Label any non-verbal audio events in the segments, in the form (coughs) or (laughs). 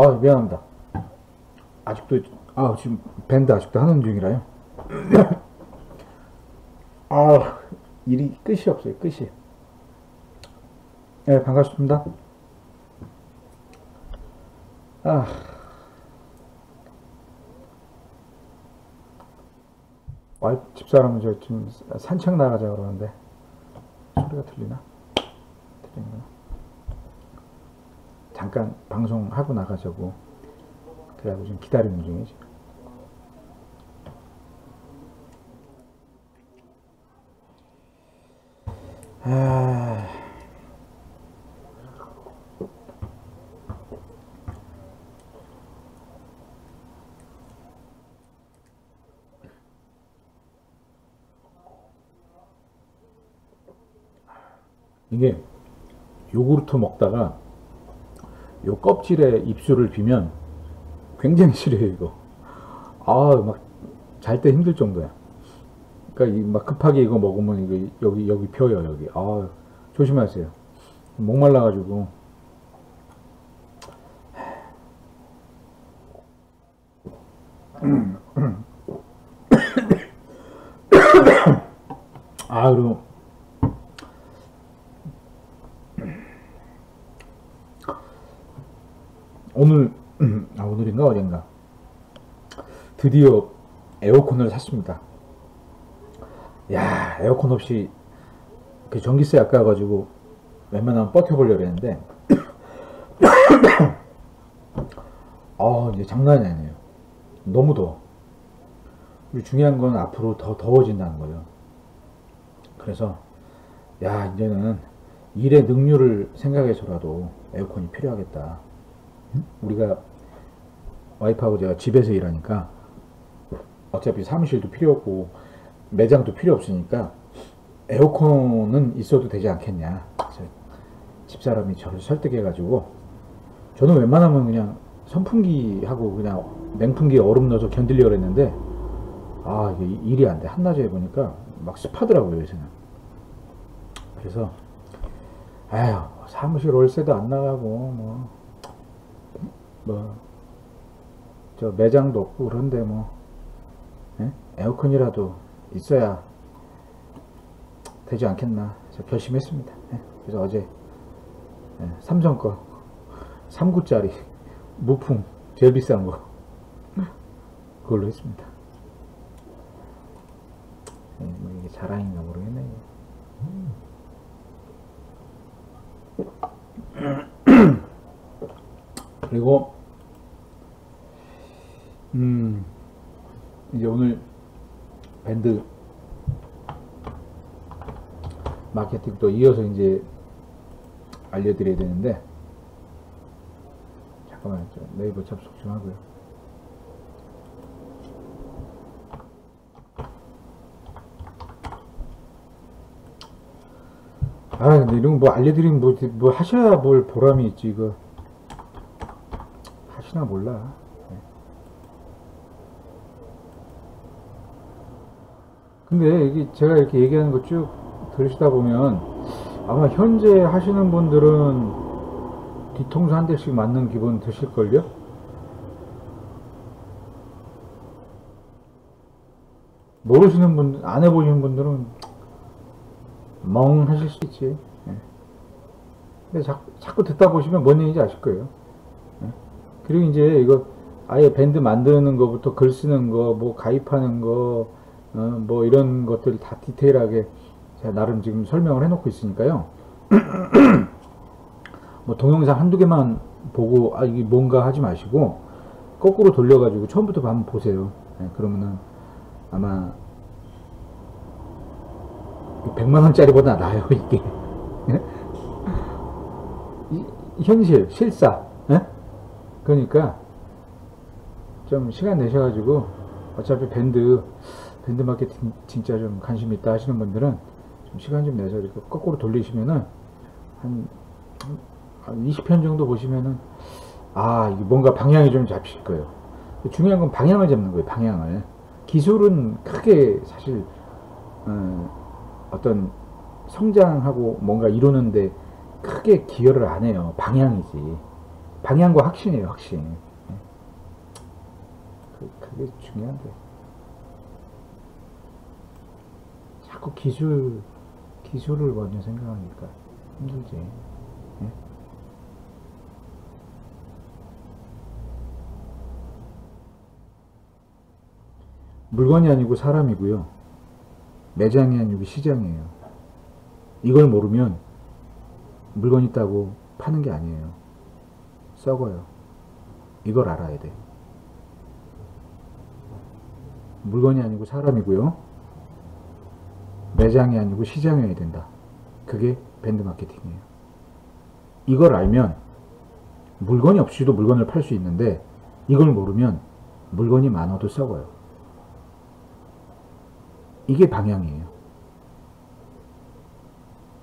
아 미안합니다. 아직도 아 지금 밴드 아직도 하는 중이라요. (coughs) 아 일이 끝이 없어요. 끝이. 네 반갑습니다. 아. 와이프 집사람은 저 지금 산책 나가자 그러는데 소리가 들리나? 들리나? 잠깐 방송하고 나가자고 그래가지고 지금 기다리는 중이지. 아... 이게 요구르트 먹다가 요 껍질에 입술을 비면 굉장히 싫어요 이거. 아막 잘 때 힘들 정도야. 그러니까 이막 급하게 이거 먹으면 이거 여기 여기 펴요 여기. 아 조심하세요. 목말라 가지고. 아 그리고 오늘 (clears throat) 아 오늘인가 어젠가 드디어 에어컨을 샀습니다. 야 에어컨 없이 그 전기세 아까가지고 웬만하면 버텨보려고 했는데 (coughs) 아 이제 장난이 아니에요. 너무 더워. 중요한 건 앞으로 더 더워진다는 거예요. 그래서 야 이제는 일의 능률을 생각해서라도 에어컨이 필요하겠다. 우리가 와이프하고 제가 집에서 일하니까 어차피 사무실도 필요 없고 매장도 필요 없으니까 에어컨은 있어도 되지 않겠냐. 집사람이 저를 설득해 가지고 저는 웬만하면 그냥 선풍기하고 그냥 냉풍기 얼음 넣어서 견디려고 했는데 아 이게 일이 안 돼. 한낮에 해보니까 막 습하더라고요 요새는. 그래서 아휴 사무실 월세도 안 나가고 뭐 뭐, 저 매장도 없고 그런데 뭐, 예? 에어컨이라도 있어야 되지 않겠나. 저 결심했습니다. 예? 그래서 어제, 예, 삼성 거, 3구짜리, 무풍, 제일 비싼 거, 그걸로 했습니다. 예, 뭐 이게 자랑인가 모르겠네. 그리고 음 이제 오늘 밴드 마케팅 또 이어서 이제 알려드려야 되는데 잠깐만 요 네이버 접속 좀 하고요. 아 근데 이런 거 뭐 알려드리면 뭐, 뭐 하셔야 뭘 보람이 있지 이거 하시나 몰라 네. 근데 이게 제가 이렇게 얘기하는 거 쭉 들으시다 보면 아마 현재 하시는 분들은 뒤통수 한 대씩 맞는 기분 드실걸요? 모르시는 분, 안 해보시는 분들은 멍 하실 수 있지. 예. 근데 자꾸, 자꾸 듣다 보시면 뭔 얘기인지 아실 거예요. 예. 그리고 이제 이거 아예 밴드 만드는 거부터 글 쓰는 거, 뭐 가입하는 거, 어, 뭐 이런 것들 다 디테일하게 제가 나름 지금 설명을 해놓고 있으니까요. (clears throat) 뭐 동영상 한두 개만 보고 아 이게 뭔가 하지 마시고 거꾸로 돌려가지고 처음부터 한번 보세요. 예, 그러면은 아마 100만 원짜리보다 나아요 이게 (laughs) 예? 이, 현실 실사 예? 그러니까 좀 시간 내셔가지고 어차피 밴드 밴드 마케팅 진짜 좀 관심 있다 하시는 분들은 좀 시간 좀 내서 이렇게 거꾸로 돌리시면은 한, 한 20편 정도 보시면은 아 이게 뭔가 방향이 좀 잡히실 거예요 중요한 건 방향을 잡는 거예요 방향을 기술은 크게 사실 어, 어떤 성장하고 뭔가 이루는데 크게 기여를 안 해요. 방향이지. 방향과 확신이에요, 확신. 예. 그, 그게 중요한데. 자꾸 기술, 기술을 먼저 생각하니까 힘들지. 예? 물건이 아니고 사람이고요. 매장이 아니고 시장이에요. 이걸 모르면 물건 있다고 파는 게 아니에요. 썩어요. 이걸 알아야 돼. 물건이 아니고 사람이고요. 매장이 아니고 시장이어야 된다. 그게 밴드 마케팅이에요. 이걸 알면 물건이 없이도 물건을 팔 수 있는데 이걸 모르면 물건이 많아도 썩어요. 이게 방향이에요.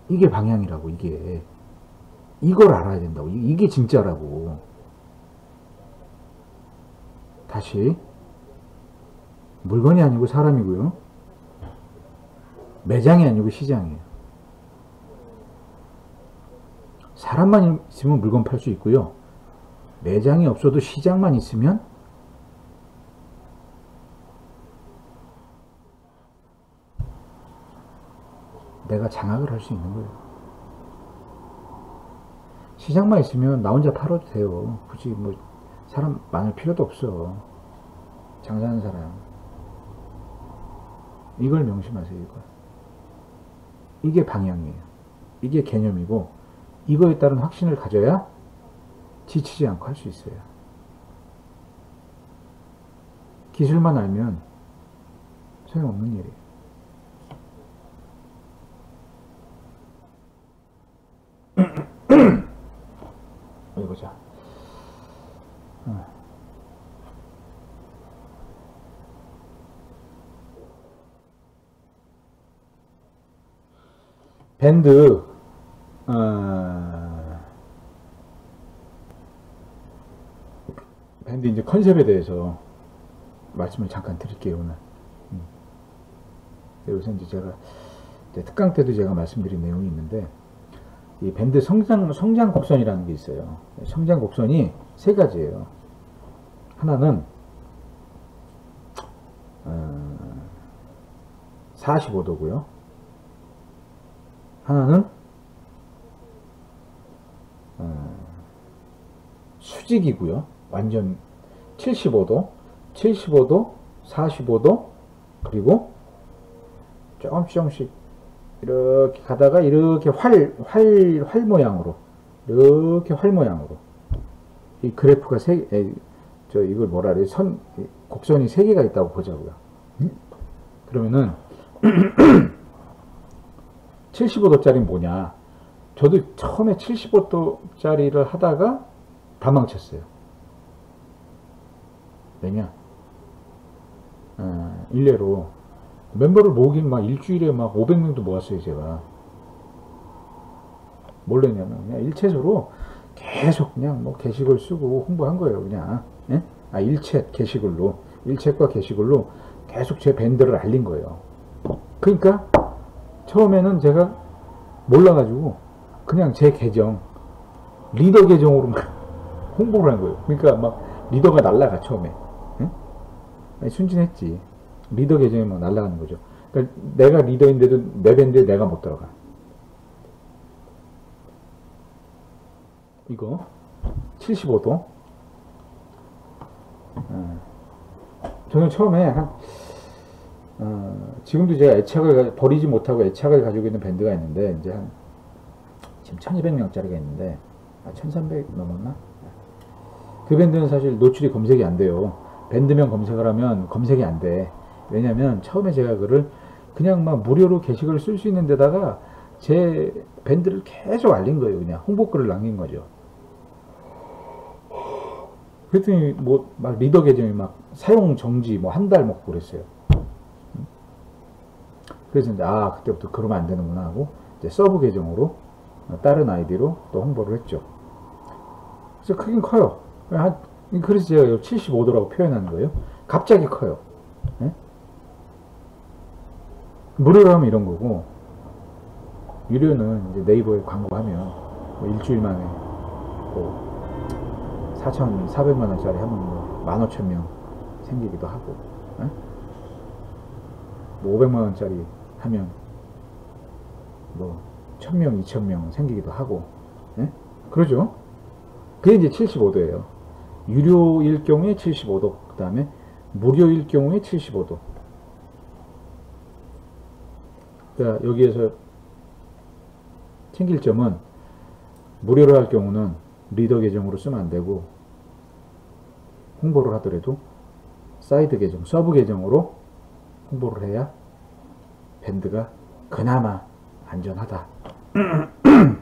이게 방향이라고, 이게. 이걸 알아야 된다고. 이게 진짜라고. 다시. 물건이 아니고 사람이고요. 매장이 아니고 시장이에요. 사람만 있으면 물건 팔 수 있고요. 매장이 없어도 시장만 있으면 내가 장악을 할 수 있는 거예요. 시장만 있으면 나 혼자 팔아도 돼요. 굳이 뭐 사람 많을 필요도 없어. 장사하는 사람. 이걸 명심하세요, 이걸. 이게 방향이에요. 이게 개념이고, 이거에 따른 확신을 가져야 지치지 않고 할 수 있어요. 기술만 알면 소용없는 일이에요. 어디 보자. 어. 밴드 어, 밴드 이제 컨셉에 대해서 말씀을 잠깐 드릴게요 오늘. 음. 여기서 이제 제가 이제 특강 때도 제가 말씀드린 내용이 있는데 이 밴드 성장, 성장 곡선이라는 게 있어요. 성장 곡선이 세 가지예요. 하나는, 어, 45도고요. 하나는, 어, 수직이고요. 완전 75도, 75도, 45도, 그리고 조금씩 조금씩 이렇게 가다가 이렇게 활, 활, 활 모양으로 이렇게 활 모양으로 이 그래프가 세, 에, 저 이걸 뭐라 그래 선 곡선이 세 개가 있다고 보자고요. 그러면은 (clears throat) (clears throat) 75도짜리 뭐냐? 저도 처음에 75도짜리를 하다가 다 망쳤어요. 왜냐? 어, 일례로 멤버를 모으긴 막 일주일에 막 500명도 모았어요, 제가. 뭘 했냐면, 그냥 일체적으로 계속 그냥 뭐 게시글 쓰고 홍보한 거예요, 그냥. 예? 아, 일챗 게시글로. 일챗과 게시글로 계속 제 밴드를 알린 거예요. 그러니까, 처음에는 제가 몰라가지고, 그냥 제 계정, 리더 계정으로 막 홍보를 한 거예요. 그러니까 막 리더가 날라가, 처음에. 예? 순진했지. 리더 계정이 막 날아가는 거죠. 그러니까 내가 리더인데도 내 밴드에 내가 못 들어가. 이거 75도. 어. 저는 처음에 한 어, 지금도 제가 애착을 버리지 못하고 애착을 가지고 있는 밴드가 있는데 이제 한 지금 1200명짜리가 있는데 아, 1300 넘었나? 그 밴드는 사실 노출이 검색이 안 돼요. 밴드명 검색을 하면 검색이 안 돼. 왜냐면 처음에 제가 그를 그냥 막 무료로 게시글을 쓸 수 있는 데다가 제 밴드를 계속 알린 거예요. 그냥 홍보글을 남긴 거죠. 그랬더니 뭐 막 리더 계정이 막 사용 정지 뭐 한 달 먹고 그랬어요. 그래서 이제 아 그때부터 그러면 안 되는구나 하고 이제 서브 계정으로 다른 아이디로 또 홍보를 했죠. 그래서 크긴 커요. 한, 그래서 제가 75도라고 표현하는 거예요. 갑자기 커요. 네? 무료로 하면 이런 거고 유료는 이제 네이버에 광고하면 뭐 일주일 만에 뭐 4,400만 원짜리 하면 뭐 15,000명 생기기도 하고 예? 뭐 500만 원짜리 하면 뭐 1000명, 2000명 생기기도 하고 예? 그러죠? 그게 이제 75도예요. 유료일 경우에 75도, 그 다음에 무료일 경우에 75도. 그러니까 여기에서 챙길 점은 무료로 할 경우는 리더 계정으로 쓰면 안 되고 홍보를 하더라도 사이드 계정, 서브 계정으로 홍보를 해야 밴드가 그나마 안전하다. (clears throat)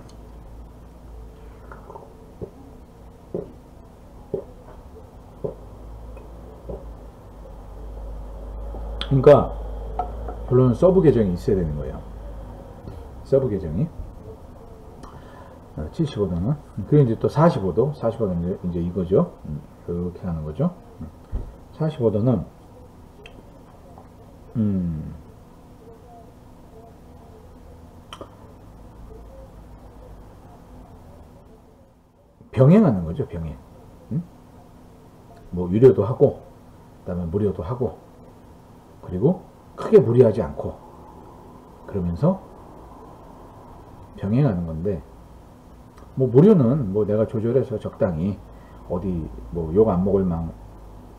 그러니까 물론 서브 계정이 있어야 되는 거예요. 서브 계정이 75도는 그리고 이제 또 45도 45도는 이제, 이거죠. 음, 이렇게 하는 거죠. 45도는 음 병행하는 거죠. 병행. 음? 뭐 유료도 하고 그다음에 무료도 하고 그리고 크게 무리하지 않고 그러면서 병행하는 건데 뭐 무료는 뭐 내가 조절해서 적당히 어디 뭐 욕 안 먹을 만,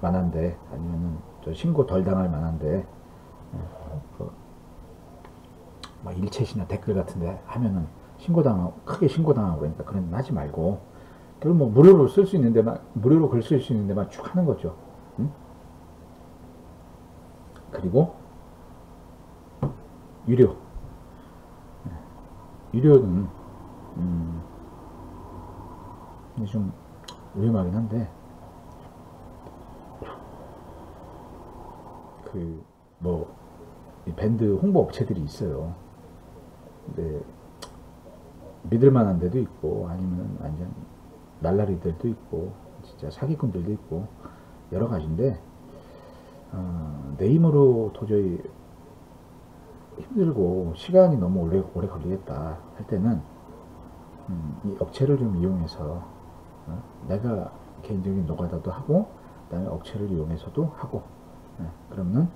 만한데 아니면은 저 신고 덜 당할 만한데 어, 그, 뭐 일챗이나 댓글 같은데 하면은 신고당하고 크게 신고당하고 그러니까 그런 거 하지 말고 그럼 뭐 무료로 쓸 수 있는 데만 무료로 글 쓸 수 있는 데만 쭉 하는 거죠. 응? 그리고 유료 유료는 음, 좀 위험하긴 한데 그 뭐 밴드 홍보 업체들이 있어요. 근데 믿을 만한 데도 있고 아니면 완전 날라리들도 있고 진짜 사기꾼들도 있고 여러 가지인데 어, 내 힘으로 도저히 힘들고 시간이 너무 오래, 오래 걸리겠다 할 때는 음, 이 업체를 좀 이용해서 어, 내가 개인적인 노가다도 하고 그다음에 업체를 이용해서도 하고 네, 그러면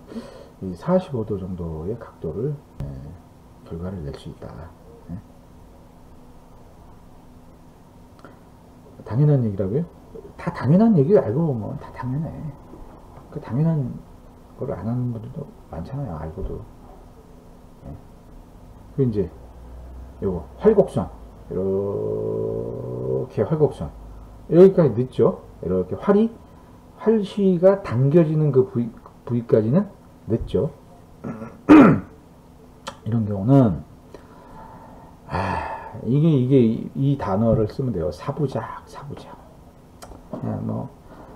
이 45도 정도의 각도를 네, 결과를 낼 수 있다. 네. 당연한 얘기라고요? 다 당연한 얘기 알고 보면 다 당연해. 그 당연한 걸 안 하는 분들도 많잖아요. 알고도. 네. 그 이제 요거 활곡선 이렇게 활곡선 여기까지 늦죠. 이렇게 활이 활시가 당겨지는 그 부위, 부위까지는 늦죠. (clears throat) 이런 경우는 아, 이게 이게 이, 이 단어를 쓰면 돼요. 사부작, 사부작. 그냥 뭐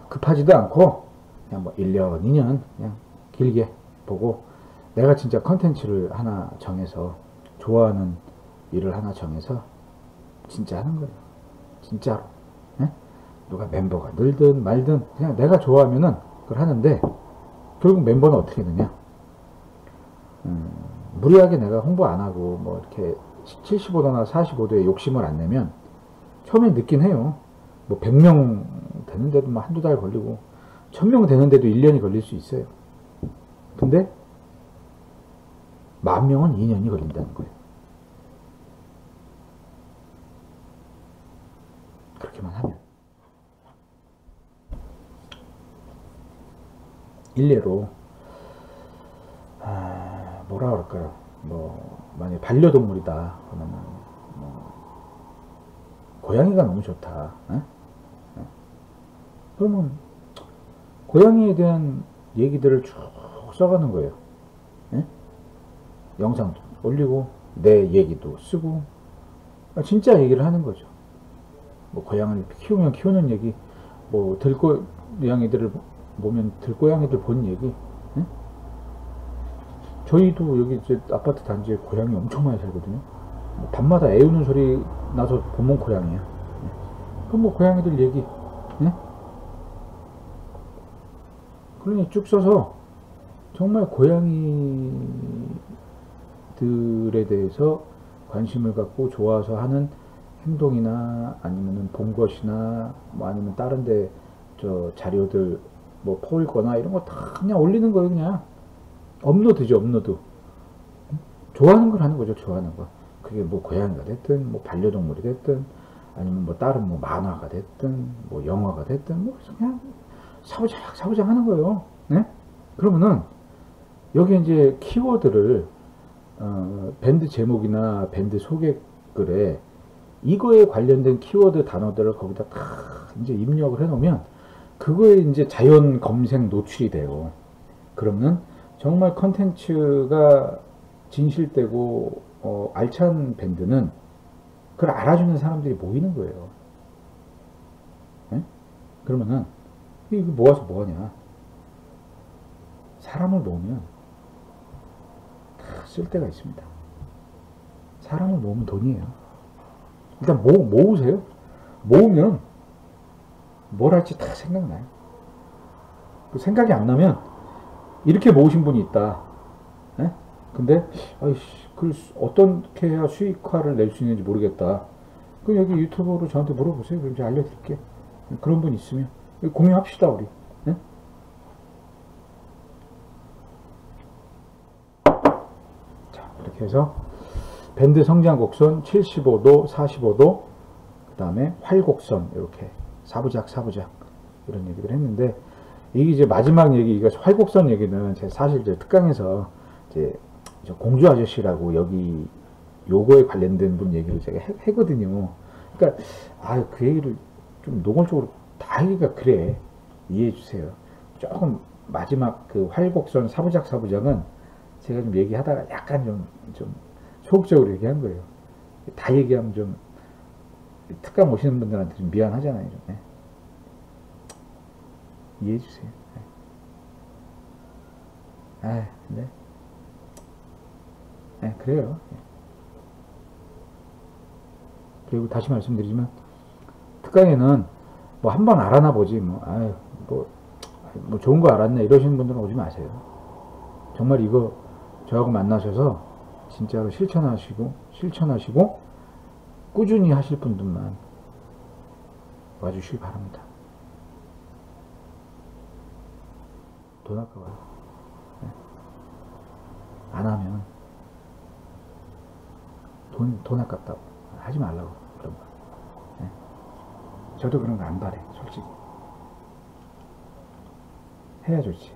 급하지도 않고 그냥 뭐 1년, 2년 그냥 길게 보고 내가 진짜 컨텐츠를 하나 정해서 좋아하는 일을 하나 정해서 진짜 하는 거예요. 진짜로. 네? 누가 멤버가 늘든 말든 그냥 내가 좋아하면은 그걸 하는데 결국 멤버는 어떻게 되냐? 음, 무리하게 내가 홍보 안 하고 뭐 이렇게 75도나 45도에 욕심을 안 내면 처음에 늦긴 해요. 뭐 100명 되는데도 뭐 한두 달 걸리고 1000명 되는데도 1년이 걸릴 수 있어요. 근데 만 명은 2년이 걸린다는 거예요. 그렇게만 하면. 일례로, 아, 뭐라 그럴까요? 뭐, 만약에 반려동물이다. 그러면은, 뭐, 고양이가 너무 좋다. 에? 에? 그러면, 고양이에 대한 얘기들을 쭉 써가는 거예요. 에? 영상도 올리고, 내 얘기도 쓰고, 아, 진짜 얘기를 하는 거죠. 뭐 고양이를 키우면 키우는 얘기, 뭐 들고양이들을 보면 들고양이들 본 얘기. 응? 저희도 여기 이제 아파트 단지에 고양이 엄청 많이 살거든요. 뭐 밤마다 애우는 소리 나서 보면 고양이야. 응? 그럼 뭐 고양이들 얘기. 응? 그러니 쭉 써서 정말 고양이들에 대해서 관심을 갖고 좋아서 하는 행동이나 아니면은 본 것이나 뭐 아니면 다른 데 저 자료들 뭐 퍼올 거나 이런 거 다 그냥 올리는 거예요 그냥 업로드죠 업로드 좋아하는 걸 하는 거죠 좋아하는 거 그게 뭐 고양이가 됐든 뭐 반려동물이 됐든 아니면 뭐 다른 뭐 만화가 됐든 뭐 영화가 됐든 뭐 그냥 사부작 사부작 하는 거예요 네? 그러면은 여기 이제 키워드를 어, 밴드 제목이나 밴드 소개글에 이거에 관련된 키워드 단어들을 거기다 다 이제 입력을 해 놓으면 그거에 이제 자연 검색 노출이 돼요. 그러면 정말 컨텐츠가 진실되고 어, 알찬 밴드는 그걸 알아주는 사람들이 모이는 거예요. 예? 그러면은 이거 모아서 뭐하냐? 사람을 모으면 다 쓸 데가 있습니다. 사람을 모으면 돈이에요. 일단 모, 모으세요. 모으면 뭘 할지 다 생각나요. 그 생각이 안 나면 이렇게 모으신 분이 있다. 예? 근데 아이씨, 그 어떻게 해야 수익화를 낼 수 있는지 모르겠다. 그럼 여기 유튜브로 저한테 물어보세요. 그럼 제가 알려드릴게. 그런 분 있으면 공유합시다 우리. 예? 자 이렇게 해서 밴드 성장 곡선 75도, 45도, 그 다음에 활곡선 이렇게 사부작 사부작 이런 얘기를 했는데 이게 이제 마지막 얘기 이거 활곡선 얘기는 제가 사실 이제 특강에서 이제 저 공주 아저씨라고 여기 요거에 관련된 분 얘기를 제가 해, 했거든요. 그러니까 아 그 얘기를 좀 노골적으로 다 하기가 그래 이해해 주세요. 조금 마지막 그 활곡선 사부작 사부작은 제가 좀 얘기하다가 약간 좀 좀 소극적으로 얘기한 거예요. 다 얘기하면 좀 특강 오시는 분들한테 좀 미안하잖아요. 좀. 네. 이해해 주세요. 네. 아, 근데 네, 그래요. 네. 그리고 다시 말씀드리지만 특강에는 뭐 한 번 알아나 보지 뭐 아유 뭐, 뭐 좋은 거 알았네 이러시는 분들은 오지 마세요. 정말 이거 저하고 만나셔서 진짜로 실천하시고 실천하시고 꾸준히 하실 분들만 와주시기 바랍니다. 돈 아까워요. 네. 안 하면 돈, 돈 아깝다고 하지 말라고 그런 거. 네. 저도 그런 거 안 바래 솔직히 해야 좋지.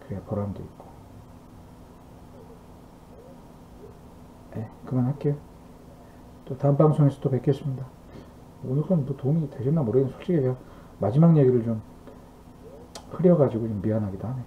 그래야 보람도 있고. 네, 그만할게요. 또 다음 방송에서 또 뵙겠습니다. 오늘 건뭐 도움이 되셨나 모르겠는데 솔직히 제가 마지막 얘기를 좀 흐려가지고 좀 미안하기도 하네.